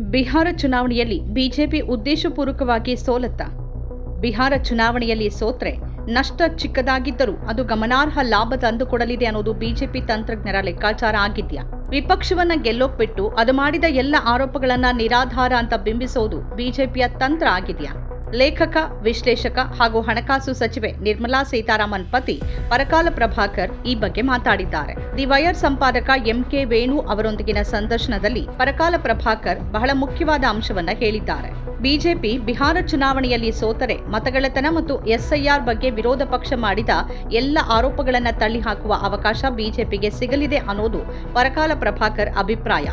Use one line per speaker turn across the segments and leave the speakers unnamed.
ಬಿಹಾರ ಚುನಾವಣೆಯಲ್ಲಿ ಬಿಜೆಪಿ ಉದ್ದೇಶಪೂರ್ವಕವಾಗಿ ಸೋಲತ್ತ. ಬಿಹಾರ ಚುನಾವಣೆಯಲ್ಲಿ ಸೋತ್ರೆ ನಷ್ಟ ಚಿಕ್ಕದಾಗಿದ್ದರೂ ಅದು ಗಮನಾರ್ಹ ಲಾಭ ತಂದುಕೊಡಲಿದೆ ಅನ್ನೋದು ಬಿಜೆಪಿ ತಂತ್ರಜ್ಞರ ಲೆಕ್ಕಾಚಾರ ಆಗಿದ್ಯಾ? ವಿಪಕ್ಷವನ್ನ ಗೆಲ್ಲೋಕ್ಬಿಟ್ಟು ಅದು ಮಾಡಿದ ಎಲ್ಲ ಆರೋಪಗಳನ್ನ ನಿರಾಧಾರ ಅಂತ ಬಿಂಬಿಸೋದು ಬಿಜೆಪಿಯ ತಂತ್ರ ಆಗಿದೆಯಾ? ಲೇಖಕ, ವಿಶ್ಲೇಷಕ ಹಾಗೂ ಹಣಕಾಸು ಸಚಿವೆ ನಿರ್ಮಲಾ ಸೀತಾರಾಮನ್ ಪತಿ ಪರಕಾಲ ಪ್ರಭಾಕರ್ ಈ ಬಗ್ಗೆ ಮಾತಾಡಿದ್ದಾರೆ. ದಿ ವಯರ್ ಸಂಪಾದಕ ಎಂಕೆ ವೇಣು ಅವರೊಂದಿಗಿನ ಸಂದರ್ಶನದಲ್ಲಿ ಪರಕಾಲ ಪ್ರಭಾಕರ್ ಬಹಳ ಮುಖ್ಯವಾದ ಅಂಶವನ್ನ ಹೇಳಿದ್ದಾರೆ. ಬಿಜೆಪಿ ಬಿಹಾರ ಚುನಾವಣೆಯಲ್ಲಿ ಸೋತರೆ ಮತಗಳತನ ಮತ್ತು ಎಸ್ಐಆರ್ ಬಗ್ಗೆ ವಿರೋಧ ಪಕ್ಷ ಮಾಡಿದ ಎಲ್ಲ ಆರೋಪಗಳನ್ನ ತಳ್ಳಿಹಾಕುವ ಅವಕಾಶ ಬಿಜೆಪಿಗೆ ಸಿಗಲಿದೆ ಅನ್ನೋದು ಪರಕಾಲ ಪ್ರಭಾಕರ್ ಅಭಿಪ್ರಾಯ.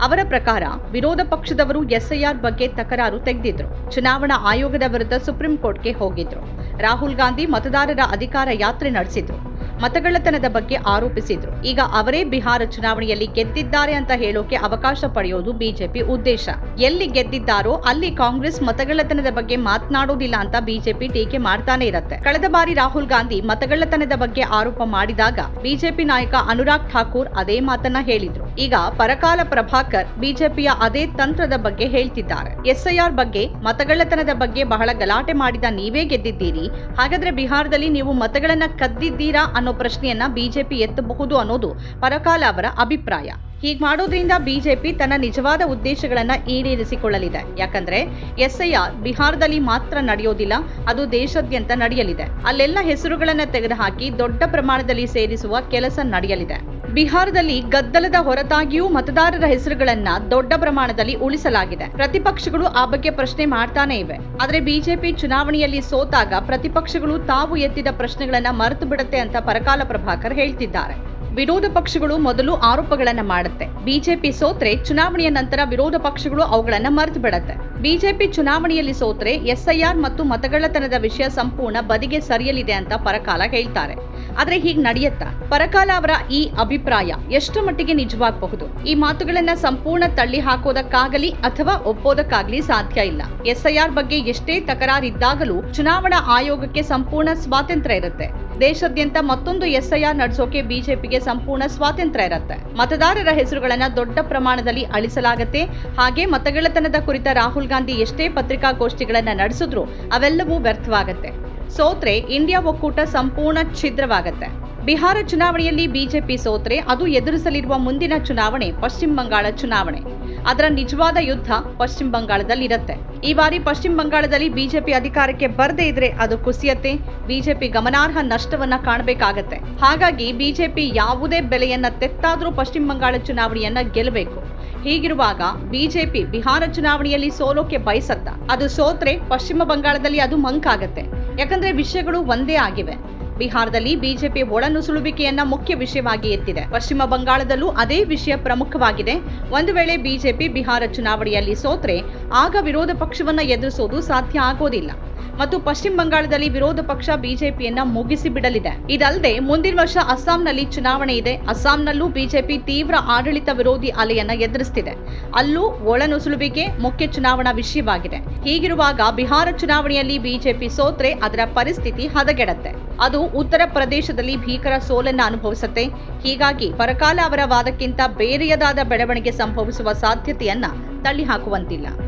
ಅವರ ಪ್ರಕಾರ ವಿರೋಧ ಪಕ್ಷದವರು ಎಸ್ಐಆರ್ ಬಗ್ಗೆ ತಕರಾರು ತೆಗೆದಿದ್ರು. ಚುನಾವಣಾ ಆಯೋಗದ ವಿರುದ್ಧ ಸುಪ್ರೀಂ ಕೋರ್ಟ್ಗೆ ಹೋಗಿದ್ರು. ರಾಹುಲ್ ಗಾಂಧಿ ಮತದಾರರ ಅಧಿಕಾರ ಯಾತ್ರೆ ನಡೆಸಿದ್ರು. ಮತಗಳ್ಳತನದ ಬಗ್ಗೆ ಆರೋಪಿಸಿದ್ರು. ಈಗ ಅವರೇ ಬಿಹಾರ ಚುನಾವಣೆಯಲ್ಲಿ ಗೆದ್ದಿದ್ದಾರೆ ಅಂತ ಹೇಳೋಕೆ ಅವಕಾಶ ಪಡೆಯೋದು ಬಿಜೆಪಿ ಉದ್ದೇಶ. ಎಲ್ಲಿ ಗೆದ್ದಿದ್ದಾರೋ ಅಲ್ಲಿ ಕಾಂಗ್ರೆಸ್ ಮತಗಳ್ಳತನದ ಬಗ್ಗೆ ಮಾತನಾಡೋದಿಲ್ಲ ಅಂತ ಬಿಜೆಪಿ ಟೀಕೆ ಮಾಡ್ತಾನೆ ಇರತ್ತೆ. ಕಳೆದ ಬಾರಿ ರಾಹುಲ್ ಗಾಂಧಿ ಮತಗಳ್ಳತನದ ಬಗ್ಗೆ ಆರೋಪ ಮಾಡಿದಾಗ ಬಿಜೆಪಿ ನಾಯಕ ಅನುರಾಗ್ ಠಾಕೂರ್ ಅದೇ ಮಾತನ್ನ ಹೇಳಿದ್ರು. ಈಗ ಪರಕಾಲ ಪ್ರಭಾಕರ್ ಬಿಜೆಪಿಯ ಅದೇ ತಂತ್ರದ ಬಗ್ಗೆ ಹೇಳ್ತಿದ್ದಾರೆ. ಎಸ್ಐಆರ್ ಬಗ್ಗೆ, ಮತಗಳ್ಳತನದ ಬಗ್ಗೆ ಬಹಳ ಗಲಾಟೆ ಮಾಡಿದ ನೀವೇ ಗೆದ್ದಿದ್ದೀರಿ. ಹಾಗಾದ್ರೆ ಬಿಹಾರದಲ್ಲಿ ನೀವು ಮತಗಳನ್ನ ಕದ್ದಿದ್ದೀರಾ ಅನ್ನೋ ಪ್ರಶ್ನೆಯನ್ನ ಬಿಜೆಪಿ ಎತ್ತಬಹುದು ಅನ್ನೋದು ಪರಕಾಲ ಅವರ ಅಭಿಪ್ರಾಯ. ಹೀಗ್ ಮಾಡೋದ್ರಿಂದ ಬಿಜೆಪಿ ತನ್ನ ನಿಜವಾದ ಉದ್ದೇಶಗಳನ್ನು ಈಡೇರಿಸಿಕೊಳ್ಳಲಿದೆ. ಯಾಕಂದ್ರೆ ಎಸ್ಐಆರ್ ಬಿಹಾರದಲ್ಲಿ ಮಾತ್ರ ನಡೆಯೋದಿಲ್ಲ, ಅದು ದೇಶಾದ್ಯಂತ ನಡೆಯಲಿದೆ. ಅಲ್ಲೆಲ್ಲ ಹೆಸರುಗಳನ್ನು ತೆಗೆದುಹಾಕಿ ದೊಡ್ಡ ಪ್ರಮಾಣದಲ್ಲಿ ಸೇರಿಸುವ ಕೆಲಸ ನಡೆಯಲಿದೆ. ಬಿಹಾರದಲ್ಲಿ ಗದ್ದಲದ ಹೊರತಾಗಿಯೂ ಮತದಾರರ ಹೆಸರುಗಳನ್ನ ದೊಡ್ಡ ಪ್ರಮಾಣದಲ್ಲಿ ಉಳಿಸಲಾಗಿದೆ. ಪ್ರತಿಪಕ್ಷಗಳು ಆ ಬಗ್ಗೆ ಪ್ರಶ್ನೆ ಮಾಡ್ತಾನೆ ಇವೆ. ಆದರೆ ಬಿಜೆಪಿ ಚುನಾವಣೆಯಲ್ಲಿ ಸೋತಾಗ ಪ್ರತಿಪಕ್ಷಗಳು ತಾವು ಎತ್ತಿದ ಪ್ರಶ್ನೆಗಳನ್ನ ಮರೆತು ಬಿಡುತ್ತೆ ಅಂತ ಪರಕಾಲ ಪ್ರಭಾಕರ್ ಹೇಳ್ತಿದ್ದಾರೆ. ವಿರೋಧ ಪಕ್ಷಗಳು ಮೊದಲು ಆರೋಪಗಳನ್ನ ಮಾಡುತ್ತೆ. ಬಿಜೆಪಿ ಸೋತ್ರೆ ಚುನಾವಣೆಯ ನಂತರ ವಿರೋಧ ಪಕ್ಷಗಳು ಅವುಗಳನ್ನ ಮರೆತು ಬಿಡತ್ತೆ. ಬಿಜೆಪಿ ಚುನಾವಣೆಯಲ್ಲಿ ಸೋತ್ರೆ ಎಸ್ಐಆರ್ ಮತ್ತು ಮತಗಳ್ಳತನದ ವಿಷಯ ಸಂಪೂರ್ಣ ಬದಿಗೆ ಸರಿಯಲಿದೆ ಅಂತ ಪರಕಾಲ ಹೇಳ್ತಾರೆ. ಆದ್ರೆ ಹೀಗ್ ನಡೆಯುತ್ತಾ? ಪರಕಾಲ ಅವರ ಈ ಅಭಿಪ್ರಾಯ ಎಷ್ಟು ಮಟ್ಟಿಗೆ ನಿಜವಾಗಬಹುದು? ಈ ಮಾತುಗಳನ್ನ ಸಂಪೂರ್ಣ ತಳ್ಳಿ ಹಾಕೋದಕ್ಕಾಗಲಿ ಅಥವಾ ಒಪ್ಪೋದಕ್ಕಾಗಲಿ ಸಾಧ್ಯ ಇಲ್ಲ. ಎಸ್ಐಆರ್ ಬಗ್ಗೆ ಎಷ್ಟೇ ತಕರಾರಿದ್ದಾಗಲೂ ಚುನಾವಣಾ ಆಯೋಗಕ್ಕೆ ಸಂಪೂರ್ಣ ಸ್ವಾತಂತ್ರ್ಯ ಇರುತ್ತೆ. ದೇಶಾದ್ಯಂತ ಮತ್ತೊಂದು ಎಸ್ಐಆರ್ ನಡೆಸೋಕೆ ಬಿಜೆಪಿಗೆ ಸಂಪೂರ್ಣ ಸ್ವಾತಂತ್ರ್ಯ ಇರುತ್ತೆ. ಮತದಾರರ ಹೆಸರುಗಳನ್ನ ದೊಡ್ಡ ಪ್ರಮಾಣದಲ್ಲಿ ಅಳಿಸಲಾಗತ್ತೆ. ಹಾಗೆ ಮತಗಳತನದ ಕುರಿತ ರಾಹುಲ್ ಗಾಂಧಿ ಎಷ್ಟೇ ಪತ್ರಿಕಾಗೋಷ್ಠಿಗಳನ್ನ ನಡೆಸಿದ್ರು ಅವೆಲ್ಲವೂ ವ್ಯರ್ಥವಾಗತ್ತೆ. ಸೋತ್ರೆ ಇಂಡಿಯಾ ಒಕ್ಕೂಟ ಸಂಪೂರ್ಣ ಛಿದ್ರವಾಗತ್ತೆ. ಬಿಹಾರ ಚುನಾವಣೆಯಲ್ಲಿ ಬಿಜೆಪಿ ಸೋತ್ರೆ ಅದು ಎದುರಿಸಲಿರುವ ಮುಂದಿನ ಚುನಾವಣೆ ಪಶ್ಚಿಮ ಬಂಗಾಳ ಚುನಾವಣೆ. ಅದರ ನಿಜವಾದ ಯುದ್ಧ ಪಶ್ಚಿಮ ಬಂಗಾಳದಲ್ಲಿ ಇರುತ್ತೆ ಈ ಬಾರಿ ಪಶ್ಚಿಮ ಬಂಗಾಳದಲ್ಲಿ ಬಿಜೆಪಿ ಅಧಿಕಾರಕ್ಕೆ ಬರದೇ ಇದ್ರೆ ಅದು ಕುಸಿಯತ್ತೆ. ಬಿಜೆಪಿ ಗಮನಾರ್ಹ ನಷ್ಟವನ್ನ ಕಾಣಬೇಕಾಗತ್ತೆ. ಹಾಗಾಗಿ ಬಿಜೆಪಿ ಯಾವುದೇ ಬೆಲೆಯನ್ನ ತೆತ್ತಾದರೂ ಪಶ್ಚಿಮ ಬಂಗಾಳ ಚುನಾವಣೆಯನ್ನ ಗೆಲ್ಲಬೇಕು ಹೀಗಿರುವಾಗ ಬಿಜೆಪಿ ಬಿಹಾರ ಚುನಾವಣೆಯಲ್ಲಿ ಸೋಲೋಕೆ ಬಯಸತ್ತ. ಅದು ಸೋತ್ರೆ ಪಶ್ಚಿಮ ಬಂಗಾಳದಲ್ಲಿ ಅದು ಮಂಕಾಗತ್ತೆ. ಯಾಕಂದ್ರೆ ವಿಷಯಗಳು ಒಂದೇ ಆಗಿವೆ. ಬಿಹಾರದಲ್ಲಿ ಬಿಜೆಪಿ ಒಳನುಸುಳುವಿಕೆಯನ್ನ ಮುಖ್ಯ ವಿಷಯವಾಗಿ ಎತ್ತಿದೆ. ಪಶ್ಚಿಮ ಬಂಗಾಳದಲ್ಲೂ ಅದೇ ವಿಷಯ ಪ್ರಮುಖವಾಗಿದೆ. ಒಂದು ವೇಳೆ ಬಿಜೆಪಿ ಬಿಹಾರ ಚುನಾವಣೆಯಲ್ಲಿ ಸೋತ್ರೆ, ಆಗ ವಿರೋಧ ಪಕ್ಷವನ್ನ ಎದುರಿಸೋದು ಸಾಧ್ಯ ಆಗೋದಿಲ್ಲ. ಮತ್ತು ಪಶ್ಚಿಮ ಬಂಗಾಳದಲ್ಲಿ ವಿರೋಧ ಪಕ್ಷ ಬಿಜೆಪಿಯನ್ನ ಮುಗಿಸಿ ಬಿಡಲಿದೆ. ಇದಲ್ಲದೆ ಮುಂದಿನ ವರ್ಷ ಅಸ್ಸಾಂನಲ್ಲಿ ಚುನಾವಣೆ ಇದೆ. ಅಸ್ಸಾಂನಲ್ಲೂ ಬಿಜೆಪಿ ತೀವ್ರ ಆಡಳಿತ ವಿರೋಧಿ ಅಲೆಯನ್ನ ಎದುರಿಸುತ್ತಿದೆ ಅಲ್ಲೂ ಒಳನುಸುಳುವಿಕೆ ಮುಖ್ಯ ಚುನಾವಣಾ ವಿಷಯವಾಗಿದೆ. ಹೀಗಿರುವಾಗ ಬಿಹಾರ ಚುನಾವಣೆಯಲ್ಲಿ ಬಿಜೆಪಿ ಸೋತ್ರೆ ಅದರ ಪರಿಸ್ಥಿತಿ ಹದಗೆಡತ್ತೆ. ಅದು ಉತ್ತರ ಪ್ರದೇಶದಲ್ಲಿ ಭೀಕರ ಸೋಲನ್ನ ಅನುಭವಿಸುತ್ತೆ. ಹೀಗಾಗಿ ಪರಕಾಲ ಅವರ ವಾದಕ್ಕಿಂತ ಬೇರೆಯದಾದ ಬೆಳವಣಿಗೆ ಸಂಭವಿಸುವ ಸಾಧ್ಯತೆಯನ್ನ ತಳ್ಳಿಹಾಕುವಂತಿಲ್ಲ.